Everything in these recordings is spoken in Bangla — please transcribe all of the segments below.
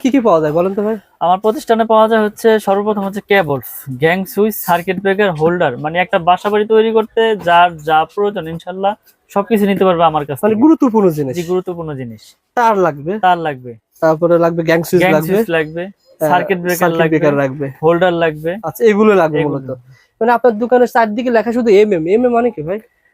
কি কি পাওয়া যায় বলেন তো ভাই? আমার প্রতিষ্ঠানে পাওয়া যায় হচ্ছে সর্বপ্রথম হচ্ছে cables gang switch circuit breaker holder মানে একটা বাসা বাড়ি তৈরি করতে যার যা প্রয়োজন ইনশাল্লাহ সবকিছু নিতে পারবে আমার কাছে মানে গুরুত্বপূর্ণ জিনিস। জি গুরুত্বপূর্ণ জিনিস। তার লাগবে। তার লাগবে। তারপরে লাগবে গ্যাং সুইচ লাগবে। সুইচ লাগবে সার্কিট ব্রেকার লাগবে লাগবে। হোল্ডার লাগবে। আচ্ছা এগুলো লাগবে। মূলত। মানে আপনার দোকানের চারদিকে লেখা শুধু এম এম এম এম মানে কি ভাই?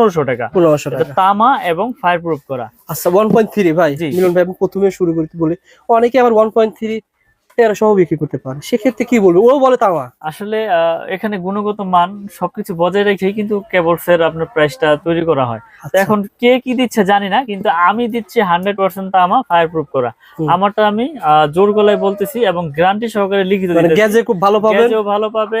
পনেরোশো টাকা। পনেরোশো টাকা। তামা এবং ফায়ার প্রুফ করা। আচ্ছা ওয়ান পয়েন্ট থ্রি ভাই মিলন ভাই প্রথমে শুরু করতে বলি। অনেকে আবার ওয়ান পয়েন্ট থ্রি তেরোশো বিক্রি করতে পারে। সেক্ষেত্রে কি বলব? ও বলে তামা। আসলে এখানে গুণগত মান সবকিছু বজায় রেখেই কিন্তু কেবলস এর আপনার প্রাইসটা তৈরি করা হয়। আচ্ছা। এখন কে কি দিচ্ছে জানি না কিন্তু আমি দিচ্ছি হান্ড্রেড পার্সেন্ট তামা ফায়ার প্রুফ করা আমারটা আমি জোর গলায় বলতেছি এবং গ্যারান্টি সহকারে লিখিত মানে গ্যাজে খুব ভালো গ্যাজও ভালো পাবে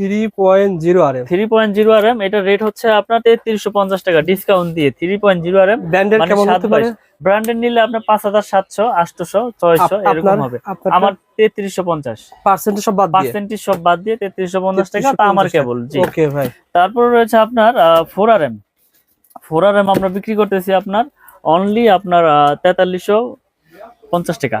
three point zero R M three point zero R M rate হচ্ছে আপনার তেত্রিশশো পঞ্চাশ টাকা ডিসকাউন্ট দিয়ে three point zero R M ব্র্যান্ডের কেমন হতে পারে? ব্র্যান্ডের নিলে আপনার পাঁচ হাজার সাতশো আটশোশো ছয়শো এরকম হবে। আমার তেত্রিশশো পঞ্চাশ। পার্সেন্টেজ সব বাদ পার্সেন্টেজ সব বাদ দিয়ে তেত্রিশশো পঞ্চাশ টাকা তা আমার কেবল জি। ওকে ভাই। তারপর রয়েছে আপনার four R M four R M আমরা বিক্রি করতেছি আপনার অনলি আপনার তেতাল্লিশশো পঞ্চাশ টাকা।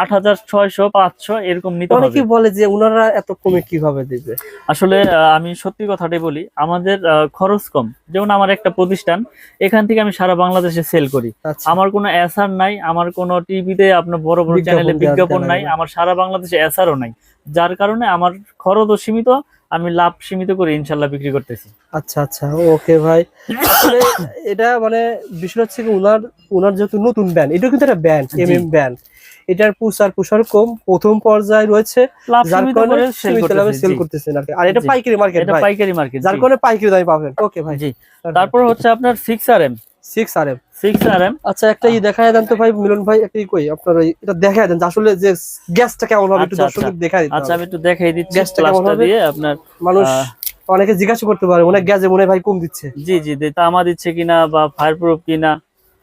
আট হাজার ছয়শো পাঁচশো এরকম নিতে হবে। অনেকে বলে যে ওনারা এত কমে কীভাবে দিবে? আসলে আহ, আমি সত্যি কথাটাই বলি আমাদের খরচ কম। যেমন আমার একটা প্রতিষ্ঠান এখান থেকে আমি সারা বাংলাদেশে সেল করি। আচ্ছা। আমার কোনো এসআর নাই আমার কোনো টিভিতে আপনার বড় বড় চ্যানেলে বিজ্ঞাপন নাই আমার সারা বাংলাদেশে এসআরও নাই। যার কারণে আমার খরচও সীমিত আমি লাভ সীমিত করে ইনশাল্লাহ বিক্রি করতেছি। আচ্ছা আচ্ছা ওকে ভাই। এটা মানে বিষয় হচ্ছে কি যেহেতু নতুন ব্যান্ড এটা কিন্তু একটা ব্যান্ড। এম এম ব্যান্ড এটার প্রচার প্রসার কম। প্রথম পর্যায়ে রয়েছে যার কারণে সীমিত লাভে সেল করতেছেন আর আর এটা পাইকারি মার্কেট এটা পাইকারি মার্কেট যার কারণে পাইকারি দামে পাবেন ওকে ভাই। জি। তারপর হচ্ছে আপনার six R M six R M six R M আচ্ছা একটা ই দেখায় দেন তো ভাই মিলন ভাই একটা ই কই? আপনার এটা দেখায় দেন আসলে যে গ্যাসটা কেমন হবে একটু আচ্ছা, দর্শকদের দেখায় দিতে আচ্ছা আমি একটু দেখাই দিচ্ছি গ্যাসটা কেমন হবে? দিয়ে আপনার মানুষ অনেকে জিজ্ঞাসা করতে পারে অনেক গ্যাসে মনে ভাই কম দিচ্ছে। জি জি তামা দিচ্ছে কিনা বা ফায়ার প্রুফ কিনা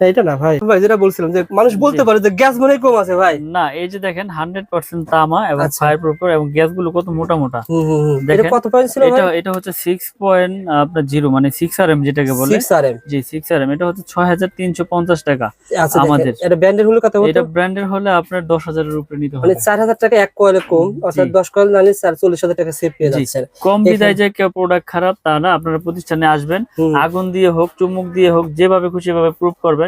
এটা না ভাই। ভাই যেটা বলছিলাম যে মানুষ বলতে। পারে যে গ্যাস মনে কম আছে ভাই। না এই যে দেখেন হান্ড্রেড পার্সেন্ট তামা এবং আচ্ছা। ফায়ার প্রুফ এবং গ্যাসগুলো কত মোটা মোটা। এটা কত পয়েন্ট ছিল এটা এটা হচ্ছে সিক্স পয়েন্ট আপনার জিরো মানে সিক্স আর এম যেটাকে বলে। জি সিক্স আর এম এটা হচ্ছে ছয় হাজার তিনশো পঞ্চাশ টাকা আচ্ছা আমাদের। এটা ব্র্যান্ডের হলো কত এটা ব্র্যান্ডের হলে আপনার দশ হাজারের উপরে নিতে মানে হবে। 4000 টাকা এক কয়েলে কম অর্থাৎ। 10 কয়েল নালে 44000 টাকা সেভ পেয়ে কম বিদায় যে কেউ প্রোডাক্ট খারাপ তা না আপনারা প্রতিষ্ঠানে আসবেন। আগুন দিয়ে হোক চুমুক দিয়ে হোক যেভাবে খুশি ভাবে প্রুফ করবেন।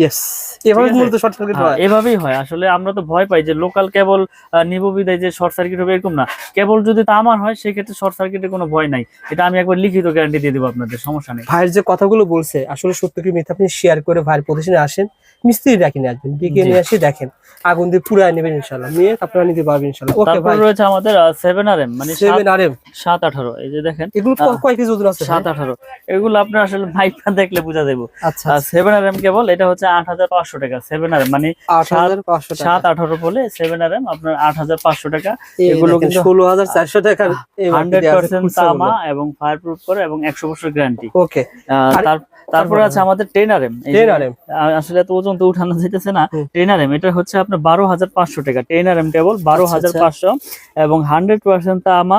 ইয়েস এভাবে ঠিক মূলত শর্ট সার্কিট হ্যাঁ, হয়। এভাবেই হয়। আসলে আমরা তো ভয় পাই যে লোকাল কেবল নিব বিদায় যে শর্ট সার্কিট হবে এরকম না। কেবল যদি তামার হয় সেক্ষেত্রে শর্ট সার্কিটের কোনো ভয় নাই। এটা আমি একবার লিখিত গ্যারান্টি দিয়ে দেবো আপনাদের সমস্যা নেই। ভাইয়ের যে কথাগুলো বলছে আসলে সত্য কি মিথ্যা আপনি শেয়ার করে ভাইয়ের প্রতিষ্ঠানে আসেন মিস্ত্রি ডাকি আসবেন ডেকে নিয়ে এসে দেখেন। আগুন দিয়ে নেবেন ইনশাল্লাহ নিয়ে আপনারা নিতে পারবেন ইনশাল্লাহ ওকে ভাই রয়েছে আমাদের সেভেন আর এম মানে এই যে দেখেন। এগুলো কয় কেজি ওজন আছে এগুলো আপনার আসলে দেখলে বোঝা যাব আচ্ছা সেভেন আর এম কেবল এটা হচ্ছে আট হাজার পাঁচশো টাকা সেভেন আর মানে আট হাজার পাঁচশো টাকা। সাত আঠারো বলে সেভেন আর এম আপনার আট হাজার পাঁচশো টাকা। এগুলো এগুলো কিন্তু কিন্তু- ষোলো হাজার চারশো টাকার হান্ড্রেড পার্সেন্ট তামা এবং ফায়ার প্রুফ করে এবং একশো বছর গ্যারান্টি ওকে তারপরে আছে আমাদের টেন আর এম আর আসলে এত ওজন তো উঠানো যাইতেছে না। হুম। টেন আর এম এটা হচ্ছে আপনার বারো হাজার পাঁচশো টাকা। টেন আর এম টেবল বারো আচ্ছা, হাজার আচ্ছা। পাঁচশো এবং হান্ড্রেড পার্সেন্ট তামা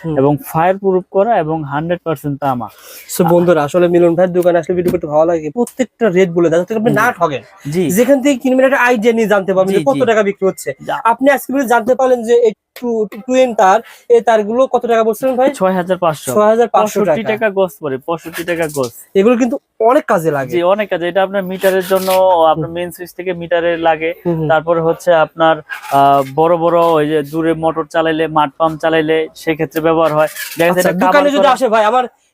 এবং ফায়ার প্রুফ করা এবং হান্ড্রেড পার্সেন্ট তামা। সো বন্ধুরা আসলে মিলন ভাইয়ের দোকানে আসলে ভিডিও করতে ভালো লাগে। প্রত্যেকটা রেট বলে দেয় আপনি না ঠকেন জি। যেখান থেকে কিনবেন একটা আইডিয়া নিয়ে জানতে পারবেন যে কত টাকা বিক্রি হচ্ছে। আপনি আজকে জানতে পারলেন যে তার এই তারগুলো কত টাকা বলছিলেন ভাই? ছয় হাজার পাঁচশো। ছয় হাজার পাঁচশো টাকা। গোস পড়ে পঁয়ষট্টি টাকা গোস। এগুলো কিন্তু অনেক কাজে লাগে। জি অনেক কাজে। এটা আপনার মিটারের জন্য আপনার মেন সুইচ থেকে মিটারে লাগে। তারপরে হচ্ছে আপনার আহ, বড় বড় ওই যে দূরে মোটর চালাইলে মাঠ পাম্প চালাইলে সেক্ষেত্রে ব্যবহার হয়। দেখা যাচ্ছে আচ্ছা, দোকানে যদি আসে ভাই আমার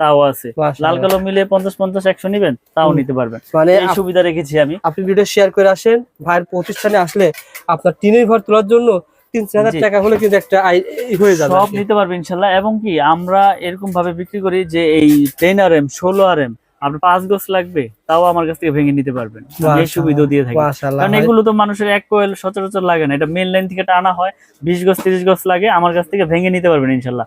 তাও আছে। লাল কালো মিলে পঞ্চাশ পঞ্চাশ একশো নিবেন তাও নিতে পারবেন। মানে এই সুবিধা রেখেছি আমি। আপনি ভিডিও শেয়ার করে আসেন ভাইয়ের প্রতিষ্ঠানে আসলে আপনার টিনের ঘর তোলার জন্য তিন চার হাজার টাকা হলে কিন্তু একটা হয়ে যাবে সব নিতে পারবে ইনশাল্লাহ এবং কি আমরা এরকম ভাবে বিক্রি করি যে এই টেন আর এম ষোলো আর এম আপনার পাঁচ গজ লাগবে তাও আমার কাছ থেকে ভেঙে নিতে পারবেন। এই সুবিধা দিয়ে থাকি। মাশাআল্লাহ কারণ এগুলো তো মানুষের এক কোয়েল সচরাচর লাগে না। এটা মেন লাইন থেকে টানা হয় বিশ গজ তিরিশ গজ লাগে আমার কাছ থেকে ভেঙে নিতে পারবেন ইনশাল্লাহ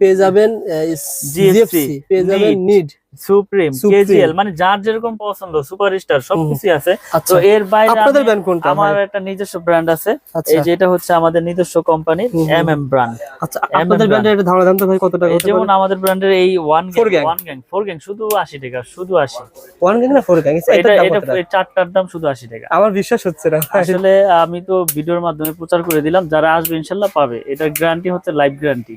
পেয়ে যাবেন জিএফসি পেয়ে যাবেন নিড সুপ্রিম কেজিএল মানে যার যেরকম পছন্দ সুপারস্টার সবকিছু আছে। তো আচ্ছা এর বাইরে আপনাদের কোনটা আমার একটা নিজস্ব ব্র্যান্ড আছে। আচ্ছা। এই যেটা হচ্ছে আমাদের নিজস্ব ব্র্যান্ড আচ্ছা আপনাদের ব্যান্ডের একটা ধারণা দেন তো ভাই কত টাকা যেমন আমাদের ব্র্যান্ডের এই one gang one gang four gang শুধু আশি টাকা শুধু আশি। ওয়ান গ্যাং না ফোর গ্যাং এটা চারটার দাম শুধু আশি টাকা। আমার বিশ্বাস হচ্ছে না আসলে আমি তো ভিডিওর মাধ্যমে প্রচার করে দিলাম যারা আসবে ইনশাল্লাহ পাবে। এটা গ্যারান্টি হচ্ছে লাইফ গ্যারান্টি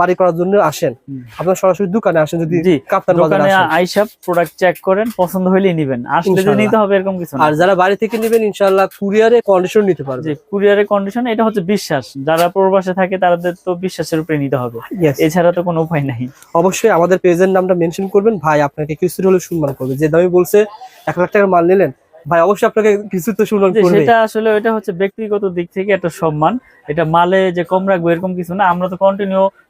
বাড়ি করার জন্য আসেন। আপনারা সরাসরি দোকানে আসেন যদি জি, কাপ্তান বাজারে দোকানে আইসা প্রোডাক্ট চেক করেন পছন্দ হলেই নিবেন। আসলে যে নিতে হবে এরকম কিছু আর যারা বাড়ি থেকে নেবেন ইনশাআল্লাহ কুরিয়ারে কন্ডিশন নিতে পারবে যে কুরিয়ারের কন্ডিশন এটা হচ্ছে বিশ্বাস। যারা প্রবাসে থাকে তাদের তো বিশ্বাসের উপরে নিতে হবে। এছাড়া তো কোনো উপায় নাই। অবশ্যই আমাদের পেজের নামটা মেনশন করবেন। ভাই আপনাকে কিছু হলে সম্মান করবে। যে দামি বলছে এক লাখ টাকার মাল নিলেন ভাই অবশ্যই আপনাকে কিছু তো সম্মান করবে সেটা আসলে এটা হচ্ছে ব্যক্তিগত দিক থেকে একটা সম্মান। এটা মালে যে কম রাখব এরকম কিছু না। আমরা তো কন্টিনিউ